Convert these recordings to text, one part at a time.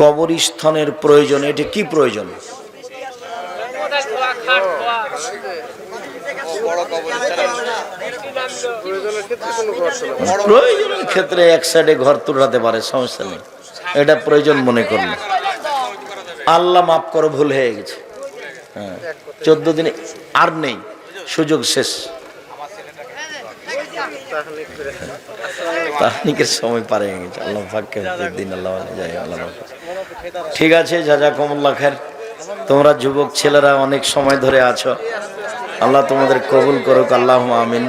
কবরস্থানের প্রয়োজন, এটি কি প্রয়োজন? প্রয়োজনের ক্ষেত্রে এক সাইডে ঘর তুলাতে পারে, সমস্যা নেই। এটা প্রয়োজন মনে করলে। আল্লাহ মাফ করো, ভুল হয়ে গেছে। হ্যাঁ চোদ্দ দিনে আর নেই, সুযোগ শেষ। তাহনিকের সময় পারে গেছে আল্লাহ দিন আল্লাহ যাই, আল্লাহ ঠিক আছে যাজা কমল্লা খের তোমরা যুবক ছেলেরা অনেক সময় ধরে আছো। আল্লাহ তোমাদের কবুল করুক আল্লাহ আমিন।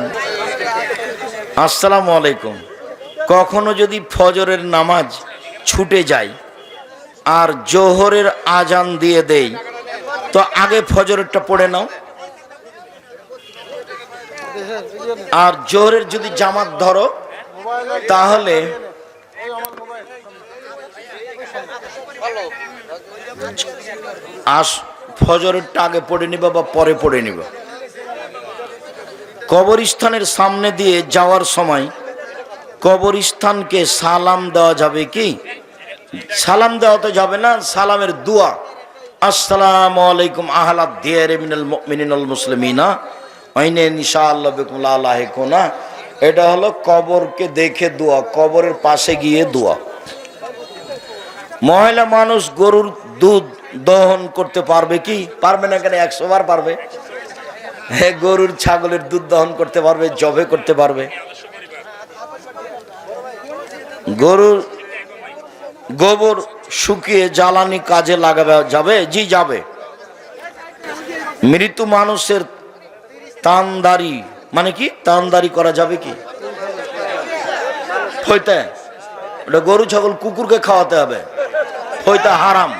আসসালামু আলাইকুম। কখনো যদি ফজরের নামাজ ছুটে যায় আর জোহরের আজান দিয়ে দেই, তো আগে ফজরেরটা পড়ে নাও। আর জোহরের যদি জামাত ধরো তাহলে আস ফজরেরটা আগে পড়ে নিবা বা পরে পড়ে নিবা। কবরস্থানের সামনে দিয়ে যাওয়ার সময় কবরস্থানকে সালাম দেওয়া যাবে কি? সালাম দেওয়া তো যাবে না, সালামের দোয়া। আসসালামু আলাইকুম আহলাদ দিয়ারে মিনাল মুমিনিনাল মুসলিমিনা। আইনে ইনশাআল্লাহ বিকুম লা লাহিকুনা এটা হলো কবরকে দেখে দোয়া, কবরের পাশে গিয়ে দোয়া। মহিলা মানুষ গরুর দুধ দহন করতে পারবে কি? পারবে না কেন? একশো বার পারবে। হ্যাঁ গরুর ছাগলের দুধ দহন করতে পারবে, জবে করতে পারবে। গরুর গোবর শুকিয়ে জ্বালানি কাজে লাগাবে, যাবে? জি, যাবে। মৃত্যু মানুষের তানদারি মানে কি? তানদারি করা যাবে কি? গরু, ছাগল, কুকুরকে খাওয়াতে হবে। ফইতে হারাম,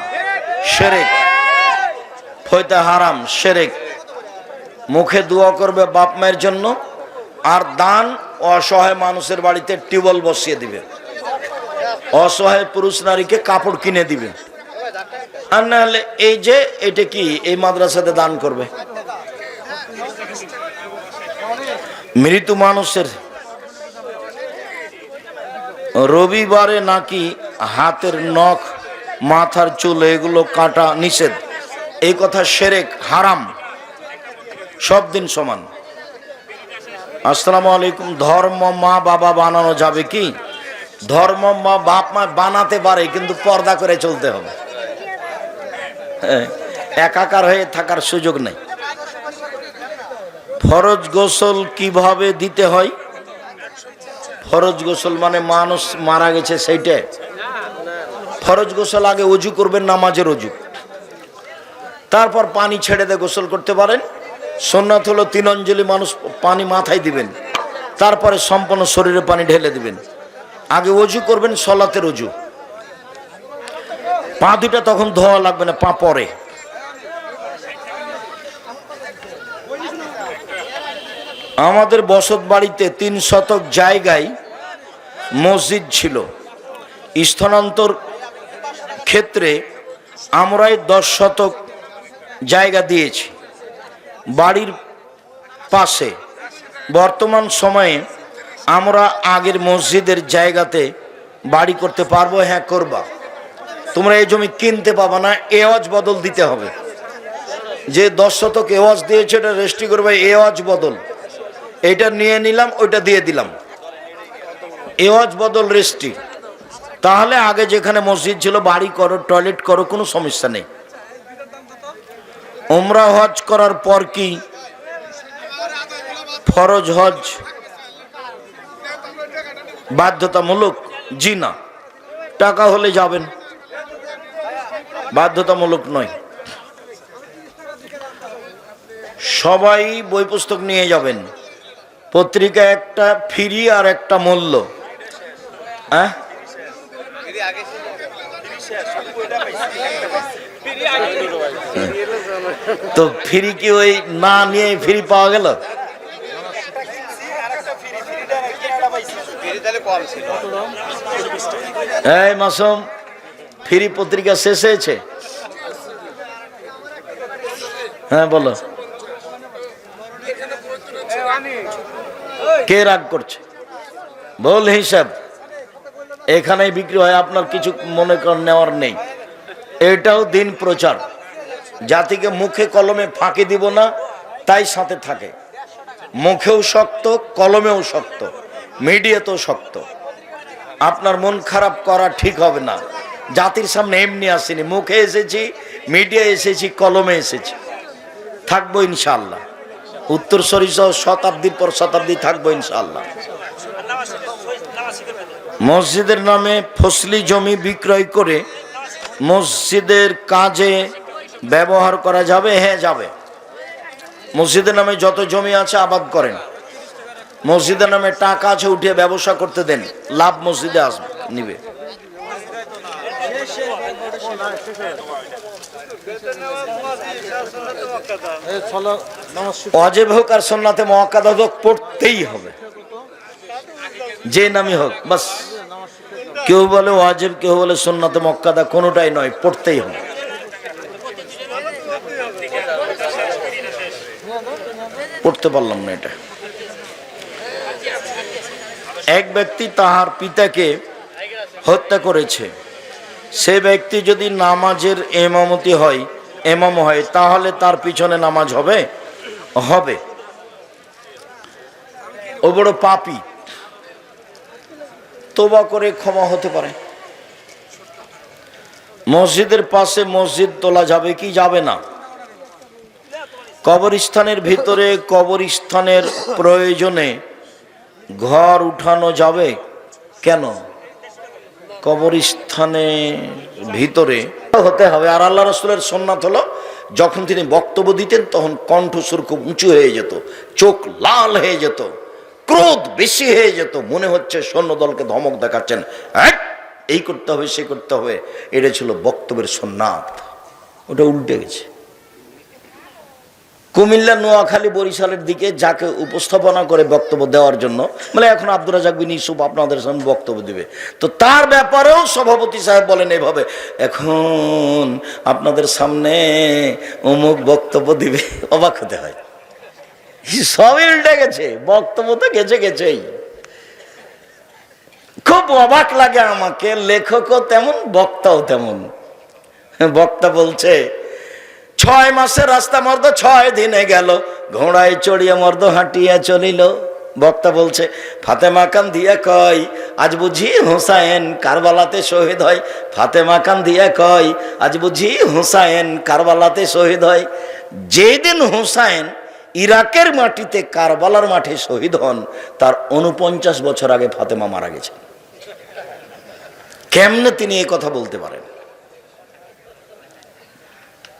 সেরেক। ফইতে হারাম, সেরেক। মুখে দোয়া করবে বাপ মায়ের জন্য, আর দান অসহায় মানুষের বাড়িতে টিউবওয়েল বসিয়ে দিবে। অসহায় পুরুষ নারীকে কাপড় কিনে দিবে। আর না হলে এই যে, এটা কি? এই মাদ্রাসাতে দান করবে। মৃত মানুষের রবিবারে নাকি হাতের নখ মাথার চুল এগুলো কাটা নিষেধ। এই কথা সেরেক হারাম। সব দিন সমান। আসসালামু আলাইকুম। ধর্ম মা বাবা বানানো যাবে কি? ধর্ম মা বাপ মা বানাতে পারে কিন্তু পর্দা করে চলতে হবে। হ্যাঁ, একাকার হয়ে থাকার সুযোগ নেই। ফরজ গোসল কীভাবে দিতে হয়? ফরজ গোসল মানে মানুষ মারা গেছে সেইটা। ফরজ গোসল আগে অজু করবেন, নামাজের অজু তারপর পানি ছেড়ে দিয়ে গোসল করতে পারেন। সোননাথ হলো তিন অঞ্জলি মানুষ পানি মাথায় দিবেন। তারপরে সম্পূর্ণ শরীরে পানি ঢেলে দিবেন। আগে অজু করবেন, সলাতের অজু পা দুটা তখন ধোয়া লাগবে না, পা পরে। আমাদের বসত বাড়িতে তিন শতক জায়গায় মসজিদ ছিল। স্থানান্তর ক্ষেত্রে আমরাই দশ শতক জায়গা দিয়েছি। বাড়ির পাশে। বর্তমান সময়ে আমরা আগের মসজিদের জায়গাতে বাড়ি করতে পারব হ্যাঁ করবা। তোমরা এই জমি কিনতে পাবা না এওয়াজ বদল দিতে হবে। যে দশ শতক এওয়াজ দিয়েছে, এটা রেজিস্ট্রি করবে এওয়াজ বদল। এটা নিয়ে নিলাম, ওইটা দিয়ে দিলাম। এওয়াজ বদল রেস্টি। তাহলে আগে যেখানে মসজিদ ছিল, বাড়ি করো, টয়লেট করো, কোনো সমস্যা নেই। ওমরা হজ করার পর কি? ফরজ হজ। বাধ্যতামূলক? জি না। টাকা হলে যাবেন। বাধ্যতামূলক নয়। সবাই বই পুস্তক নিয়ে যাবেন। পত্রিকা একটা ফ্রি আর একটা মূল্য। হ্যাঁ? তো ফ্রি কি ওই না নিয়ে ফ্রি পাওয়া গেল? এই মাসুম, ফ্রি পত্রিকা শেষ হয়েছে? হ্যাঁ বলো। কে রাগ করছে? বল হিসাব। এখানেই বিক্রি হয়, আপনার কিছু মনে কর, নেওয়ার নেই। এটাও দিন প্রচার। জাতিকে মুখে কলমে ফাঁকি দিব না, তাই সাথে থাকে। মুখেও শক্ত, কলমেও শক্ত, মিডিয়াতেও শক্ত। আপনার মন খারাপ করা ঠিক হবে না। জাতির সামনে এমনি আসেনি। মুখে এসেছি মিডিয়া এসেছি, কলমে এসেছি। থাকব ইনশাল্লাহ উত্তর সরিষা শতাব্দীর পর শতাব্দী থাকব ইনশাল্লাহ মসজিদের নামে ফসলি জমি বিক্রয় করে মসজিদের কাজে ব্যবহার করা যাবে হ্যাঁ যাবে। মসজিদের নামে যত জমি আছে আবাদ করেন। মসজিদের নামে টাকা আছে, উঠিয়ে ব্যবসা করতে দেন। লাভ মসজিদে আসবে নিবে। অজেব হোক আর সন্নাতে মহাকাদা হোক, পড়তেই হবে। যে নামই হোক, বাস। কেউ বলে ওয়াজেব কেউ বলে সন্নাতে মক্কাদা কোনোটাই নয়, পড়তেই হবে। পড়তে পারলাম না এটা। এক ব্যক্তি তাহার পিতাকে হত্যা করেছে। সে ব্যক্তি যদি নামাজের এমামতি হয়, এমাম হয়, তাহলে তার পিছনে নামাজ হবে? হবে। ও বড় পাপি। তোবা করে ক্ষমা হতে পারে। মসজিদের পাশে মসজিদ তোলা যাবে কি যাবে না? কবরস্থানের ভিতরে কবরস্থানের প্রয়োজনে ঘর উঠানো যাবে? কেন? কবরস্থানে ভিতরে হতে হবে। আর আল্লাহ রসুলের সোননাথ হলো, যখন তিনি বক্তব্য দিতেন, তখন কণ্ঠস্বর খুব উঁচু হয়ে যেত, চোখ লাল হয়ে যেত, ক্রোধ বেশি হয়ে যেত। মনে হচ্ছে সৈন্যদলকে ধমক দেখাচ্ছেন। হ্যাঁ এই করতে হবে, সে করতে হবে। এটা ছিল বক্তব্যের সোননাথ ওটা উল্টে গেছে। কুমিল্লা, নোয়াখালী, বরিশালের দিকে যাকে উপস্থাপনা করে বক্তব্য দেওয়ার জন্য মানে এখন আব্দুর রাজাক বিন ইসুফ আপনাদের সামনে বক্তব্য দিবে। তো তার ব্যাপারেও সভাপতি সাহেব বলেন এভাবে, এখন আপনাদের সামনে অমুক বক্তব্য দিবে। অবাক হতে হয়। সবই উল্টে গেছে, বক্তব্য তো গেছে গেছেই। খুব অবাক লাগে আমাকে, লেখকও তেমন, বক্তাও তেমন। বক্তা বলছে ছয় মাসের রাস্তা মর্দ, ছয় দিনে গেল। ঘোড়ায় চড়িয়ে মর্দ হাঁটিয়া চলিল। বক্তা বলছে, ফাতেমা কান দিয়া কয় আজ বুঝি হুসাইন কারবালাতে শহীদ হয়। ফাতেমা কান দিয়া কয় আজ বুঝি হুসাইন কারবালাতে শহীদ হয়। যেদিন হুসাইন ইরাকের মাটিতে কারবালার মাঠে শহীদ হন, তার উনপঞ্চাশ বছর আগে ফাতেমা মারা গেছেন। কেমনে তিনি এই কথা বলতে পারেন?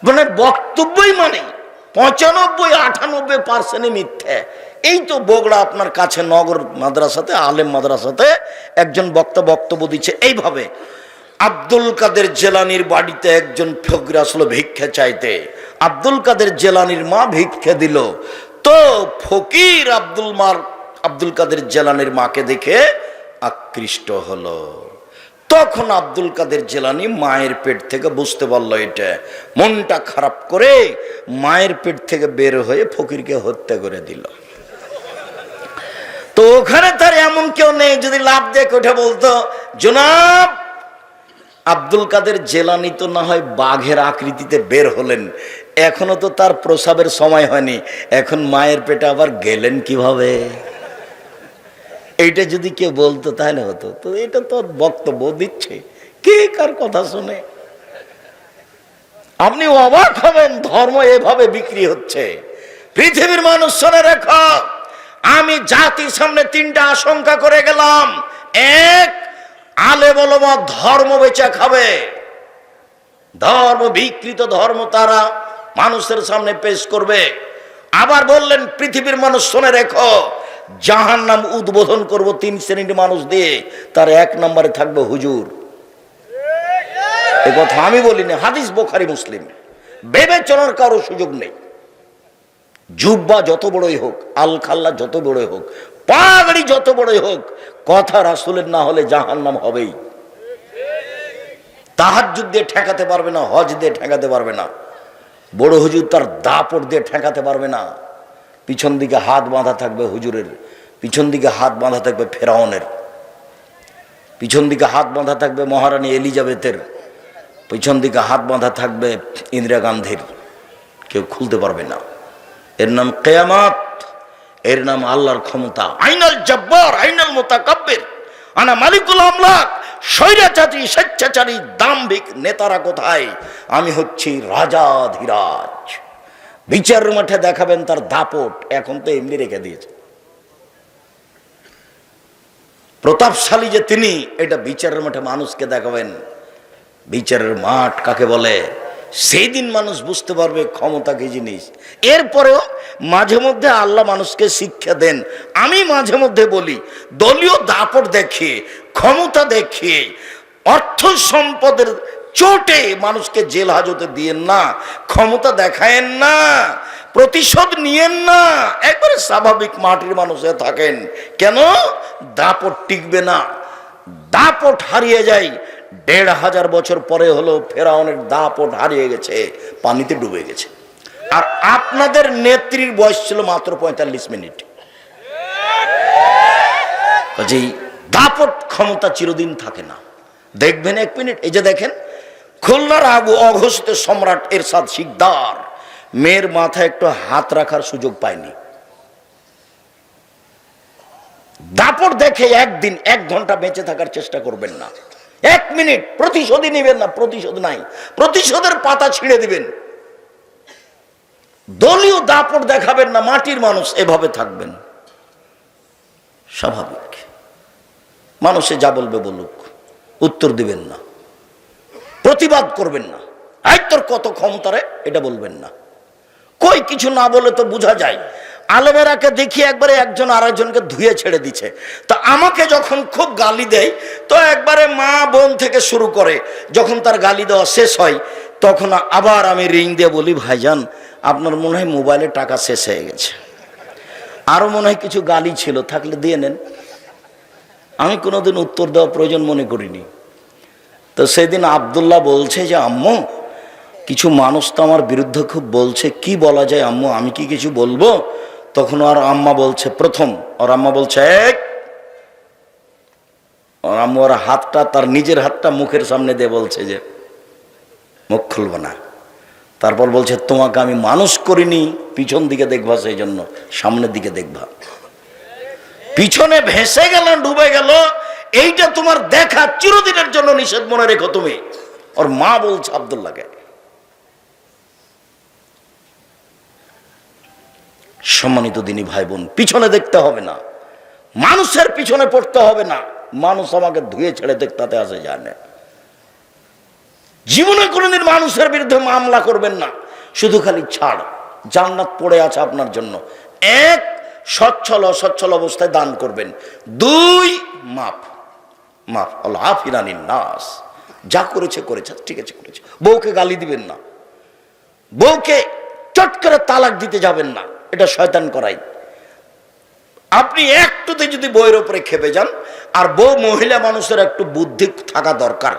মানে বক্তব্যই মানে পঁচানব্বই, আটানব্বই পার্সেন্টই মিথ্যে। এই তো বগড়া আপনার কাছে নগর মাদ্রাসাতে, আলেম মাদ্রাসাতে একজন বক্তা বক্তব্য দিচ্ছে। এইভাবে আব্দুল কাদের জেলানির বাড়িতে একজন ফকর আসলো ভিক্ষা চাইতে। আব্দুল কাদের জেলানির মা ভিক্ষা দিল। তো ফকির আব্দুল মার, আব্দুল কাদের জেলানির মাকে দেখে আকৃষ্ট হলো। তখন আব্দুল কাদের জেলানি মায়ের পেট থেকে বুঝতে পারল এটা। মনটা খারাপ করে মায়ের পেট থেকে বের হয়ে ফকিরকে হত্যা করে দিল। তো ওখানে তার এমন কেউ নেই, যদি লাভ দেখে ওঠে বলতো, জনাব, আব্দুল কাদের জেলানি তো না হয় বাঘের আকৃতিতে বের হলেন। এখনও তো তার প্রসাবের সময় হয়নি। এখন মায়ের পেটে আবার গেলেন কীভাবে? এইটা যদি কেউ বলতো, তাহলে হতো। তো এটা তো বক্তব্য দিচ্ছে। কে কার কথা শুনে? আপনি অবাক হবেন, ধর্ম এভাবে বিক্রি হচ্ছে। পৃথিবীর মানুষ শুনে, রেখো, আমি জাতির সামনে তিনটা আশঙ্কা করে গেলাম। এক, আলে বলমা ধর্ম বেচা খাবে। ধর্ম বিকৃত ধর্ম তারা মানুষের সামনে পেশ করবে। আবার বললেন, পৃথিবীর মানুষ শুনে, রেখো জাহান নাম উদ্বোধন করব তিন শ্রেণির মানুষ দিয়ে, তার এক নম্বরে থাকবে হুজুর। এ কথা আমি বলিনি, হাদিস বোখারি মুসলিম। বিবেচনার কারও সুযোগ নেই। জুব্বা যত বড়ই হোক আল খাল্লা যত বড়ই হোক, পাগড়ি যত বড়ই হোক, কথা রাসুলের না হলে জাহান নাম হবেই। তাহার দিয়ে ঠেকাতে পারবে না, হজ দিয়ে ঠেকাতে পারবে না। বড় হুজুর তার দাপড় দিয়ে ঠেকাতে পারবে না। পিছন দিকে হাত বাঁধা থাকবে হুজুরের, পিছন দিকে হাত বাঁধা থাকবে ফেরাউনের, পিছন দিকে হাত বাঁধা থাকবে মহারানী এলিজাবেথের, পিছন দিকে হাত বাঁধা থাকবে ইন্দিরা গান্ধীর। কেউ খুলতে পারবে না। এর নাম কেয়ামাত, এর নাম আল্লাহর ক্ষমতা। আইনাল জব্বার, আইনাল মোতাকাব্বের। আনা মালিকুল আমলাক, স্বৈরাচারী, স্বেচ্ছাচারী, দাম্ভিক নেতারা কোথায়? আমি হচ্ছি রাজা ধীরাজ। বিচার মাঠে দেখাবেন তার দাপট, এখন তো এমনি রেখে দিয়েছে। প্রতাপশালী যে তিনি, এটা বিচারের মাঠে মানুষকে দেখাবেন। বিচারের মাঠ কাকে বলে? সেই দিন মানুষ বুঝতে পারবে ক্ষমতা কি জিনিস। এরপরেও মাঝে মধ্যে আল্লাহ মানুষকে শিক্ষা দেন। আমি মাঝে মধ্যে বলি, দলীয় দাপট দেখিয়ে, ক্ষমতা দেখিয়ে, অর্থ সম্পদের চোটে মানুষকে জেল হাজতে দিয়েন না, ক্ষমতা দেখায়েন না, প্রতিশোধ নিয়েন না, একবারে স্বাভাবিক মাটির মানুষে থাকেন। কেন? দাপট টিকবে না। দাপট হারিয়ে যায়। দেড় হাজার বছর পরে হলো ফেরাউনের দাপট হারিয়ে গেছে, পানিতে ডুবে গেছে। আর আপনাদের নেত্রীর বয়স ছিল মাত্র পঁয়তাল্লিশ মিনিট। কাজেই দাপট ক্ষমতা চিরদিন থাকে না। দেখবেন এক মিনিট, এই যে দেখেন খুলনার আবু অঘোষিত সম্রাট এরশাদ শিকদার। মেয়ের মাথায় একটু হাত রাখার সুযোগ পায়নি। দাপট দেখে একদিন এক ঘণ্টা বেঁচে থাকার চেষ্টা করবেন না। এক মিনিট প্রতিশোধই নেবেন না, প্রতিশোধ নাই। প্রতিশোধের পাতা ছিঁড়ে দিবেন। দলীয় দাপট দেখাবেন না, মাটির মানুষ এভাবে থাকবেন। স্বাভাবিক। মানুষে যা বলবে বলুক, উত্তর দিবেন না। প্রতিবাদ করবেন না। এই তোর কত ক্ষমতারে এটা বলবেন না। কই কিছু না বলে তো বোঝা যায়। আলেমেরাকে দেখি একবারে একজন আরেকজনকে ধুয়ে ছেড়ে দিচ্ছে তা আমাকে যখন খুব গালি দেয়, তো একবারে মা বোন থেকে শুরু করে, যখন তার গালি দেওয়া শেষ হয়, তখন আবার আমি রিং দিয়ে বলি, ভাইজান, আপনার মনে হয় মোবাইলে টাকা শেষ হয়ে গেছে। আরও মনে হয় কিছু গালি ছিল, থাকলে দিয়ে নেন। আমি কোনোদিন উত্তর দেওয়া প্রয়োজন মনে করিনি। তো সেদিন আবদুল্লাহ বলছে যে, আম্মু, কিছু মানুষ তো আমার বিরুদ্ধে খুব বলছে, কি বলা যায় আম্মু? আমি কি কিছু বলব? তখন আর আম্মা বলছে, প্রথম ওর আম্মা বলছে, "এক!" ওর আম্মু ওর হাতটা, তার নিজের হাতটা মুখের সামনে দিয়ে বলছে যে, মুখ খুলব না। তারপর বলছে, তোমাকে আমি মানুষ করিনি, পিছন দিকে দেখবা সেই জন্য, সামনের দিকে দেখবা। পিছনে ভেসে গেল, ডুবে গেল এইটা তোমার দেখা চিরদিনের জন্য নিষেধ মনে রেখো তুমি। ওর মা বলছে আবদুল্লাহকে। সম্মানিত দিনী ভাই বোন পিছনে দেখতে হবে না। মানুষের পিছনে পড়তে হবে না। মানুষ আমাকে ধুয়ে ছেড়ে দেখতে আসে জানে জীবনে কোনোদিন মানুষের বিরুদ্ধে মামলা করবেন না। শুধু খালি ছাড়। জান্নাত পড়ে আছে আপনার জন্য। এক, সচ্ছল, অসচ্ছল অবস্থায় দান করবেন। দুই, মাপ। ফিরানি নাস যা করেছে করেছে, ঠিক আছে, করেছে। বউকে গালি দিবেন না। বউকে চট করে তালাক দিতে যাবেন না। এটা শয়তান করাই। আপনি একটুতে যদি বইয়ের উপরে খেপে যান, আর বউ মহিলা মানুষের একটু বুদ্ধি থাকা দরকার।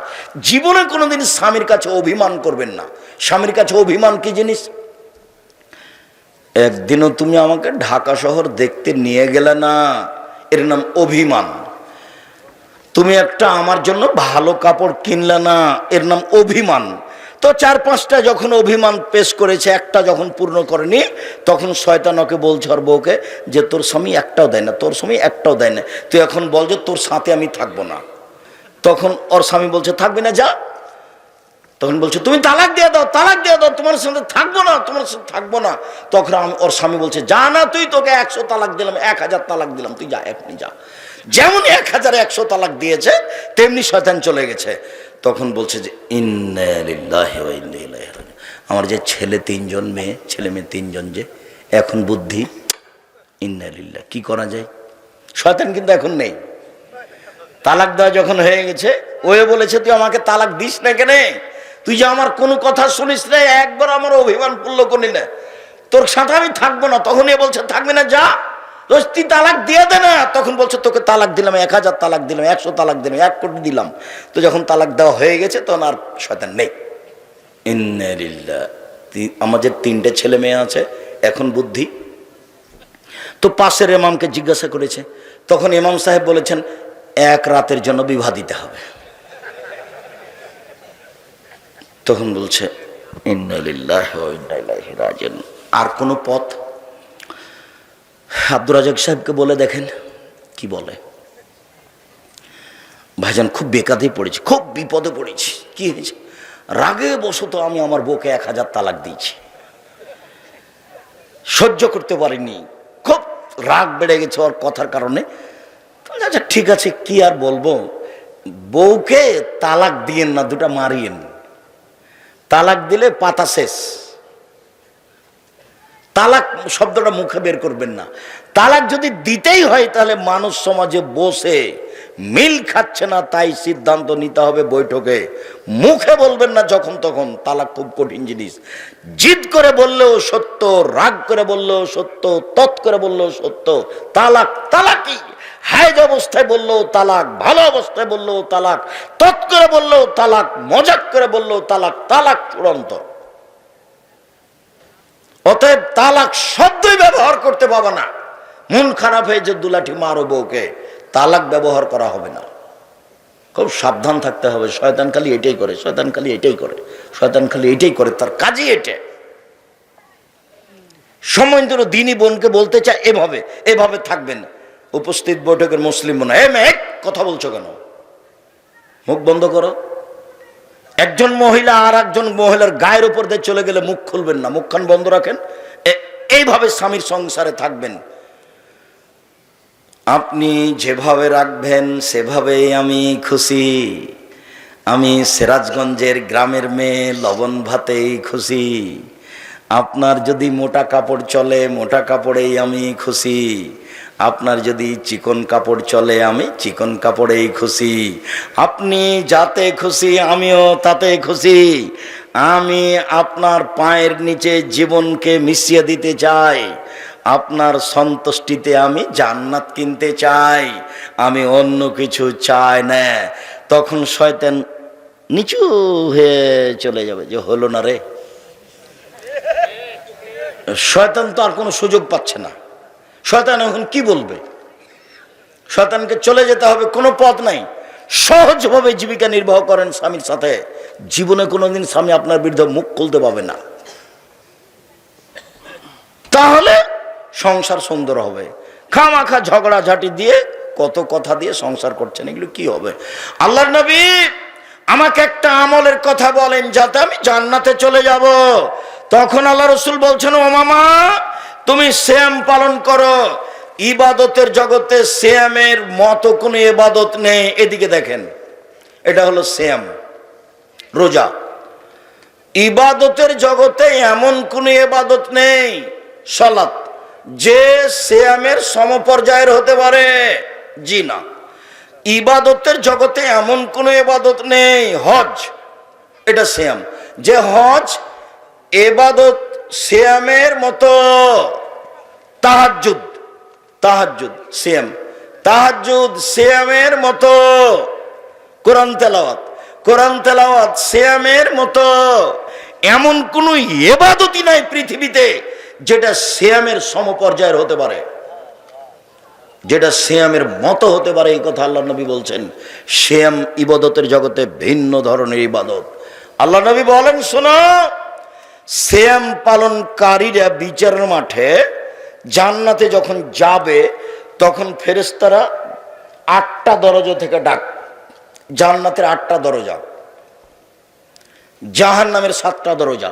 জীবনে কোনোদিন স্বামীর কাছে অভিমান করবেন না। স্বামীর কাছে অভিমান কি জিনিস? একদিনও তুমি আমাকে ঢাকা শহর দেখতে নিয়ে গেলে না। এর নাম অভিমান। তুমি একটা আমার জন্য ভালো কাপড় কিনলে না, এর নাম অভিমান। তো চার পাঁচটা যখন অভিমান পেশ করেছে, একটা যখন পূর্ণ করেনি, তখন শয়তানকে বলছে ওর বউকে যে তোর স্বামী একটাও দেয় না, তোর স্বামী একটাও দেয় না। তুই এখন বল যে তোর সাথে আমি থাকব না। তখন ওর স্বামী বলছে, থাকবি না, যা। তখন বলছে, তুমি তালাক দিয়ে দাও, তালাক দিয়ে দাও, তোমার সাথে থাকব না, তোমার সাথে থাকব না। তখন ওর স্বামী বলছে, যা না তুই তোকে একশো তালাক দিলাম, এক হাজার তালাক দিলাম, তুই যা, এখনই যা। যেমন এক হাজার একশো তালাক দিয়েছে, তেমনি শয়তান চলে গেছে। তখন বলছে যে। আমার যে ছেলে তিনজন মেয়ে, ছেলে মেয়ে তিনজন যে, এখন বুদ্ধি, ইন্না লিল্লাহ, কি করা যায়? শয়তান কিন্তু এখন নেই। তালাক দেওয়া যখন হয়ে গেছে, ওয়ে বলেছে, তুই আমাকে তালাক দিস না কেন? তুই যে আমার কোনো কথা শুনিস না একবার আমার অভিমান পূর্ণ করলি না। তোর সাথে আমি থাকব না তখন এ বলছে, থাকবে না, যা। তুই তালাক দিয়ে দে না, তখন বলছে, তোকে তালাক দিলাম, এক হাজার তালাক দিলাম, একশো তালাক দিলাম, এক কোটি দিলাম। তো যখন তালাক দেওয়া হয়ে গেছে, তখন আর শয়তান নেই। ইন্নালিল্লাহ তি- আমাদের তিনটে ছেলে মেয়ে আছে, এখন বুদ্ধি। তো পাশের এমামকে জিজ্ঞাসা করেছে, তখন এমাম সাহেব বলেছেন, এক রাতের জন্য বিবাহ দিতে হবে। তখন বলছে। আর কোনো পথ? আব্দুর রাজাক সাহেবকে বলে দেখেন, কি বলে? ভাইজান, খুব বেকাতে পড়েছি, খুব বিপদে পড়েছি, কি হয়েছে? রাগে বসত আমি আমার বউকে এক হাজার তালাক দিয়েছি। সহ্য করতে পারিনি, খুব রাগ বেড়ে গেছে ওর কথার কারণে। আচ্ছা ঠিক আছে, কি আর বলব? বউকে তালাক দিয়েন না, দুটা মারিয়েন। তালাক দিলে পাতা শেষ। তালাক শব্দটা মুখে বের করবেন না। তালাক যদি দিতেই হয়, তাহলে মানুষ সমাজে বসে মিল খাচ্ছে না, তাই সিদ্ধান্ত নিতে হবে বৈঠকে। মুখে বলবেন না যখন তখন, তালাক খুব কঠিন জিনিস। জিদ করে বললেও সত্য, রাগ করে বললেও সত্য, তৎ করে বললেও সত্য, তালাক তালাকই। হায়জ অবস্থায় বললেও তালাক, ভালো অবস্থায় বললেও তালাক, তৎ করে বললেও তালাক, মজাক করে বললেও তালাক তালাক চূড়ান্ত। অতএব তালাক শব্দই ব্যবহার করতে পাবে না। মন খারাপ হয়ে যে দুলাঠি মারো বউকে, তালাক ব্যবহার করা হবে না। খুব সাবধান থাকতে হবে। শয়তান খালি এটাই করে, শয়তান খালি এটাই করে, শয়তান খালি এটাই করে, তার কাজই এটা। সময় ধরে দিনী বোনকে বলতে চায়, এভাবে এভাবে থাকবেন উপস্থিত বৈঠকের মুসলিম বোন, এ মেঘ, কথা বলছো কেন? মুখ বন্ধ করো। একজন মহিলা আর একজন মহিলার গায়ের উপর দিয়ে চলে গেলে মুখ খুলবেন না, মুখখান বন্ধ রাখেন। এইভাবে স্বামীর সংসারে থাকবেন। আপনি যেভাবে রাখবেন, সেভাবেই আমি খুশি। আমি সিরাজগঞ্জের গ্রামের মেয়ে, লবণ ভাতেই খুশি। আপনার যদি মোটা কাপড় চলে, মোটা কাপড়েই আমি খুশি। আপনার যদি চিকন কাপড় চলে, আমি চিকন কাপড়েই খুশি। আপনি যাতে খুশি, আমিও তাতে খুশি। আমি আপনার পায়ের নিচে জীবনকে মিশিয়ে দিতে চাই। আপনার সন্তুষ্টিতে আমি জান্নাত কিনতে চাই। আমি অন্য কিছু চাই না। তখন শয়তান নিচু হয়ে চলে যাবে যে, হলো না রে। শয়তান তো আর কোনো সুযোগ পাচ্ছে না। শয়তান এখন কি বলবে? শয়তানকে চলে যেতে হবে, কোনো পথ নাই। সহজভাবে জীবিকা নির্বাহ করেন স্বামীর সাথে। জীবনে কোনোদিন স্বামী আপনার বিরুদ্ধে মুখ খুলতে পাবে না। তাহলে সংসার সুন্দর হবে। খামাখা ঝগড়াঝাটি দিয়ে, কত কথা দিয়ে সংসার করছেন, এগুলো কি হবে? আল্লাহর নবী আমাকে একটা আমলের কথা বলেন, যাতে আমি জান্নাতে চলে যাব। তখন আল্লাহ রসুল বলছেন, ও মামা তুমি শ্যাম পালন করো। ইবাদতের জগতে শ্যামের মতো কোনো ইবাদত নেই। এদিকে দেখেন, এটা হলো শ্যাম, রোজা। ইবাদতের জগতে এমন কোন ইবাদত নেই সলাৎ যে শ্যামের সমপর্যায়ের হতে পারে, জি না। ইবাদতের জগতে এমন কোন ইবাদত নেই, হজ, এটা শ্যাম। যে হজ, এবাদত শ্যামের মতো তাহাজুদ তাহাজুদ শ্যাম তাহাজুদ শ্যামের মতো কোরআন তেলাওয়াত। কোরআন তেলাওয়াত শ্যামের মতো এমন কোন এবাদতই নাই পৃথিবীতে যেটা শ্যামের সমপর্যায়ের হতে পারে। যেটা শ্যামের মতো হতে পারে এই কথা আল্লাহ নবী বলছেন। শ্যাম ইবাদতের জগতে ভিন্ন ধরনের ইবাদত। আল্লাহ নবী বলেন, শোনো শ্যাম পালনকারীরা বিচারের মাঠে জান্নাতে যখন যাবে, তখন ফেরেস্তারা আটটা দরজা থেকে ডাক, জান্নাতের আটটা দরজা। জাহান নামের সাতটা দরজা।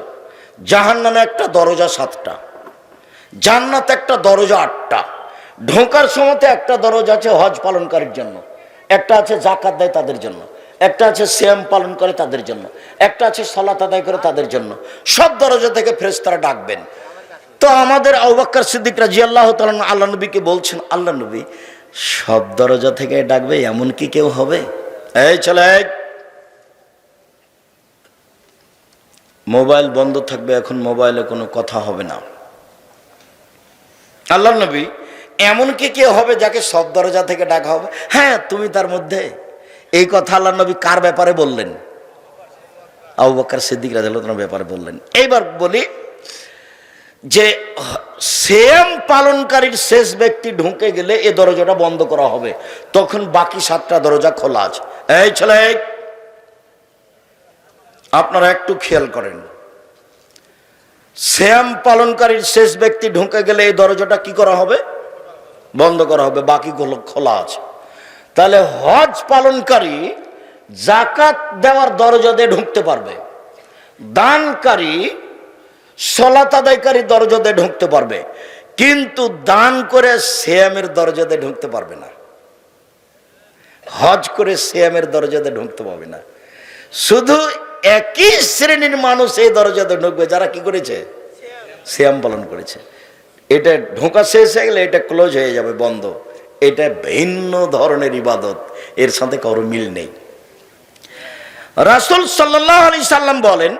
জাহান নামে একটা দরজা সাতটা। জান্নাত একটা দরজা আটটা। ঢোকার সময়তে একটা দরজা আছে হজ পালনকারীর জন্য। একটা আছে জাকাত দেয় তাদের জন্য। একটা আছে শ্যাম পালন করে তাদের জন্য, একটা আছে সালাত আদায় করে তাদের জন্য। সব দরজা থেকে ফেরেশতারা ডাকবেন। তো আমাদের আউবাক্কর সিদ্দিক রাজি আল্লাহ তাআলা আল্লাহ নবীকে বলছেন আল্লাহ নবী, সব দরজা থেকে ডাকবে, এমন কি কেউ হবে? এই চলে। মোবাইল বন্ধ থাকবে, এখন মোবাইলে কোনো কথা হবে না। আল্লাহ নবী, এমন কি কে হবে যাকে সব দরজা থেকে ডাকা হবে? হ্যাঁ তুমি তার মধ্যে। এই কথা আল্লাহ নবী কার ব্যাপারে বললেন? আবু বকর সিদ্দিক রাদিয়াল্লাহু ব্যাপারে বললেন। এইবার বলি যে, সেম পালনকারীর শেষ ব্যক্তি ঢুকে গেলে এ দরজাটা বন্ধ করা হবে। তখন বাকি সাতটা দরজা খোলা আছে। এই ছেলে, আপনারা একটু খেয়াল করেন। শ্যাম পালনকারীর শেষ ব্যক্তি ঢুকে গেলে এই দরজাটা কি করা হবে? বন্ধ করা হবে। বাকিগুলো খোলা আছে। তাহলে হজ পালনকারী জাকাত দেওয়ার দরজা দিয়ে ঢুকতে পারবে। দানকারী সলাত আদায়কারী দরজা দিয়ে ঢুকতে পারবে। কিন্তু দান করে শ্যামের দরজা দিয়ে ঢুকতে পারবে না। হজ করে শ্যামের দরজা দিয়ে ঢুকতে পারবে না। শুধু একই শ্রেণির মানুষ এই দরজাতে ঢুকবে, যারা কি করেছে? শ্যাম পালন করেছে। এটা ঢোকা শেষ হয়ে গেলে এটা ক্লোজ হয়ে যাবে, বন্ধ। এটা ভিন্ন ধরনের ইবাদত। এর সাথে কারও মিল নেই। রাসুল সাল্লাহ সাল্লাম বলেন,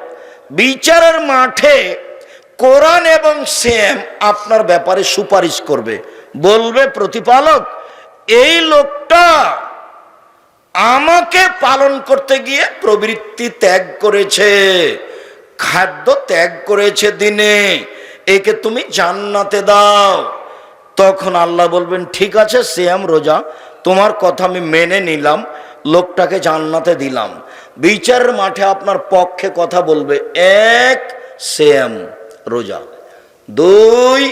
বিচারের মাঠে কোরআন এবং শ্যাম আপনার ব্যাপারে সুপারিশ করবে। বলবে প্রতিপালক, এই লোকটা আমাকে পালন করতে গিয়ে প্রবৃত্তি ত্যাগ করেছে, খাদ্য ত্যাগ করেছে দিনে। একে তুমি জান্নাতে দাও। তখন আল্লাহ বলবেন, ঠিক আছে শ্যাম রোজা, তোমার কথা আমি মেনে নিলাম, লোকটাকে জান্নাতে দিলাম। বিচারের মাঠে আপনার পক্ষে কথা বলবে, এক শ্যাম রোজা, দুই,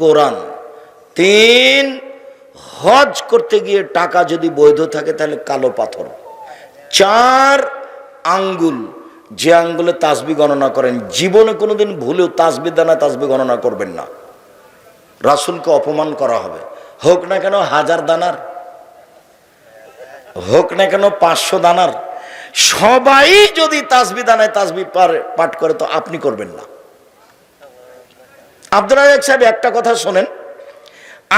কোরআন, তিন, হজ করতে গিয়ে টাকা যদি বৈধ থাকে, তাহলে কালো পাথর, চার, আঙ্গুল, যে আঙ্গুলে তাসবি গণনা করেন। জীবনে কোনোদিন ভুলেও তাসবি দানা তাসবি গণনা করবেন না। রাসুলকে অপমান করা হবে। হোক না কেন হাজার দানার, হোক না কেন পাঁচশো দানার, সবাই যদি তাসবি দানায় তাসবি পাঠ করে তো আপনি করবেন না। আব্দুল রাজাক সাহেব একটা কথা শোনেন,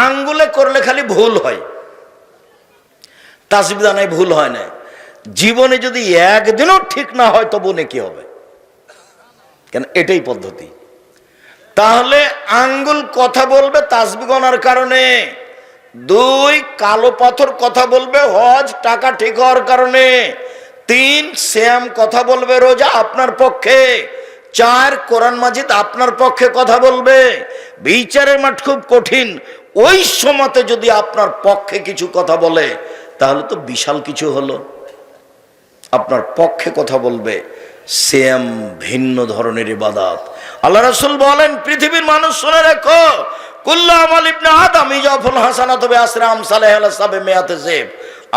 আঙ্গুলে করলে খালি ভুল হয়। তাসবি দানায় ভুল হয় না। জীবনে যদি একদিনও ঠিক না হয় তবু কি হবে। কেন? এটাই পদ্ধতি। তাহলে আঙ্গুল কথা বলবে তাসবি গনার কারণে, দুই কালো পাথর কথা বলবে, হজ টাকা ঠিক হওয়ার কারণে, তিন শ্যাম কথা বলবে, রোজা আপনার পক্ষে, চার কোরআন মাজিদ আপনার পক্ষে কথা বলবে। বিচারের মাঠ খুব কঠিন, ওই সময়তে যদি আপনার পক্ষে কিছু কথা বলে, তাহলে তো বিশাল কিছু হলো। আপনার পক্ষে কথা বলবে। সেম ভিন্ন ধরনের ইবাদাত। আল্লাহ রসুল বলেন, পৃথিবীর মানুষ শুনে রেখো, কুল্লা আমাল ইবনে আদম, ইজাফুল হাসানা তবে আসরাম সালেহ সাবে মেয়াতে জেব।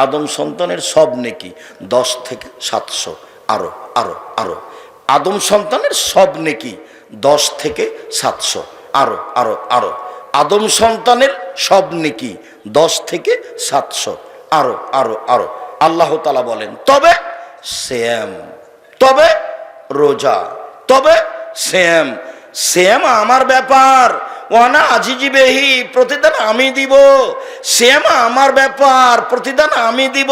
আদম সন্তানের সব নেকি, দশ থেকে সাতশো, আরও আরও আরও। আদম সন্তানের সব নেকি, দশ থেকে সাতশো, আরও আরও আরও। আদম সন্তানের সব নেকি, দশ থেকে সাতশো, আরও আরও আরও। আল্লাহ তালা বলেন, তবে শ্যাম তবে রোজা, তবে শ্যাম। শ্যাম আমার ব্যাপার। ওয়ানা আজিজি বেহি প্রতিদান আমি দিব। শ্যাম আমার ব্যাপার, প্রতিদান আমি দিব।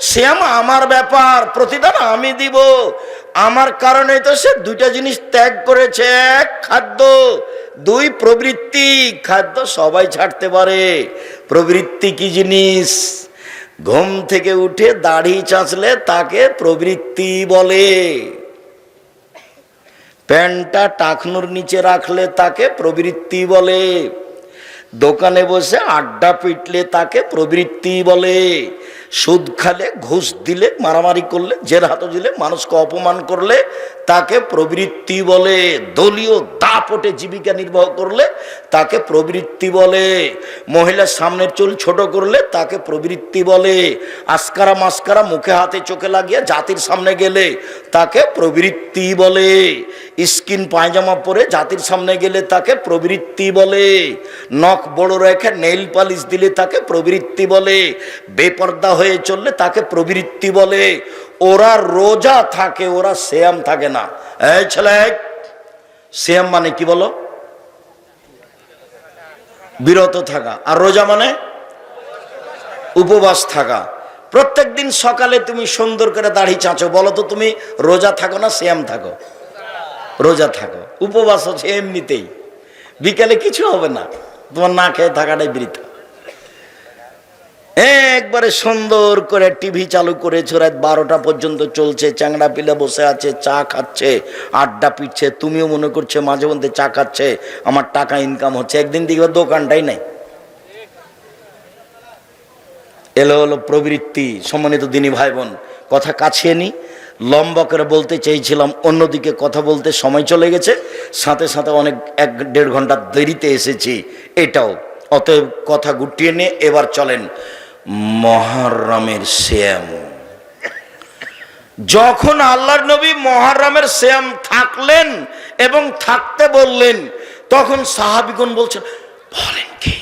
শ্যাম আমার ব্যাপার, প্রতিদান আমি দিব। আমার কারণে তো সে দুইটা জিনিস ত্যাগ করেছে, এক খাদ্য, দুই প্রবৃত্তি। খাদ্য সবাই ছাড়তে পারে। প্রবৃত্তি কি জিনিস? ঘুম থেকে উঠে দাড়ি চাঁচলে তাকে প্রবৃত্তি বলে। প্যান্টটা টাকনুর নিচে রাখলে তাকে প্রবৃত্তি বলে। দোকানে বসে আড্ডা পিটলে তাকে প্রবৃত্তি বলে। সুদ খালে ঘুষ দিলে, মারামারি করলে, জের হাত দিলে মানুষকে অপমান করলে তাকে প্রবৃত্তি বলে, দলীয় দাপটে জীবিকা নির্বাহ করলে তাকে প্রবৃত্তি বলে, মহিলার সামনের চুল ছোট করলে তাকে প্রবৃত্তি বলে, আস্কারা মাস্কারা মুখে হাতে চোখে লাগিয়ে জাতির সামনে গেলে তাকে প্রবৃত্তি বলে, স্কিন পায়জামা পরে জাতির সামনে গেলে তাকে প্রবৃত্তি বলে, নখ বড় রেখে নেইল পালিশ দিলে তাকে প্রবৃত্তি বলে, বেপর্দা হয়ে চললে তাকে প্রবৃত্তি বলে ওরা রোজা থাকে, ওরা শ্যাম থাকে না। এই ছেলে শ্যাম মানে কি বলো? বিরত থাকা। আর রোজা মানে উপবাস থাকা। প্রত্যেক দিন সকালে তুমি সুন্দর করে দাড়ি চাঁচো। বলো তো তুমি, রোজা থাকো না শ্যাম থাকো? রোজা থাকো। উপবাস হচ্ছে এমনিতেই। বিকালে কিছু হবে না। তোমার না খেয়ে থাকাটাই বৃথা। একবারে সুন্দর করে টিভি চালু করেছে, রাত বারোটা পর্যন্ত চলছে, চ্যাংড়া পিলে বসে আছে, চা খাচ্ছে, আড্ডা পিটছে, তুমিও মনে করছে মাঝে মধ্যে চা খাচ্ছে, আমার টাকা ইনকাম হচ্ছে, একদিন দেখবে দোকানটাই নাই। এলো হলো প্রবৃত্তি, সম্মানিত দিনী ভাই বোন কথা কাছিয়ে নি, লম্বা করে বলতে চেয়েছিলাম, অন্যদিকে কথা বলতে সময় চলে গেছে, সাথে সাথে অনেক এক দেড় ঘণ্টা দেরিতে এসেছি, এটাও, অতএব কথা গুটিয়ে নিয়ে এবার চলেন। মহারামের শ্যাম। যখন আল্লাহর নবী মহারামের শ্যাম থাকলেন এবং থাকতে বললেন, তখন সাহাবিগণ বলছেন, বলেন কি?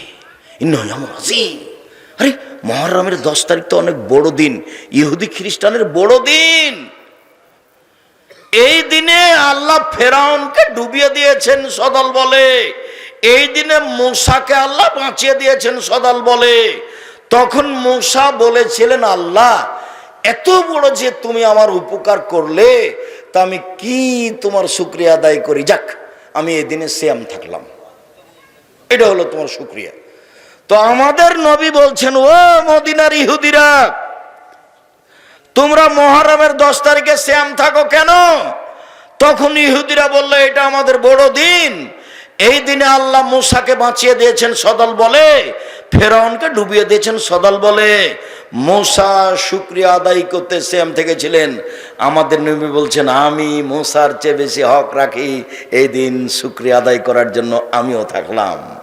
আরে, মহরমের দশ তারিখ তো অনেক বড় দিন। ইহুদি খ্রিস্টানের বড় দিন। এই দিনে আল্লাহ ফেরাউনকে ডুবিয়ে দিয়েছেন, সদল বলে। এই দিনে মূসাকে আল্লাহ বাঁচিয়ে দিয়েছেন, সদল বলে। তখন মূসা বলেছিলেন, আল্লাহ, এত বড় যে তুমি আমার উপকার করলে, তা আমি কি তোমার শুক্রিয়া আদায় করি? যাক, আমি এই দিনে শ্যাম থাকলাম। এটা হলো তোমার শুক্রিয়া। তো আমাদের নবী বলছেন, ও মদিনার ইহুদিরা, তোমরা মহারমের দশ তারিখে শ্যাম থাকো কেন? তখন ইহুদিরা বলল, এটা আমাদের বড় দিন এই দিনে আল্লাহ মুসাকে বাঁচিয়ে দিয়েছেন, সদল বলে। ফেরাউনকে ডুবিয়ে দিয়েছেন, সদল বলে। মোসা শুক্রিয়া আদায় করতে সেম থেকে ছিলেন। আমাদের নবী বলছেন, আমি মোসার চেয়ে বেশি হক রাখি, এই দিন শুক্রিয়া আদায় করার জন্য আমিও থাকলাম।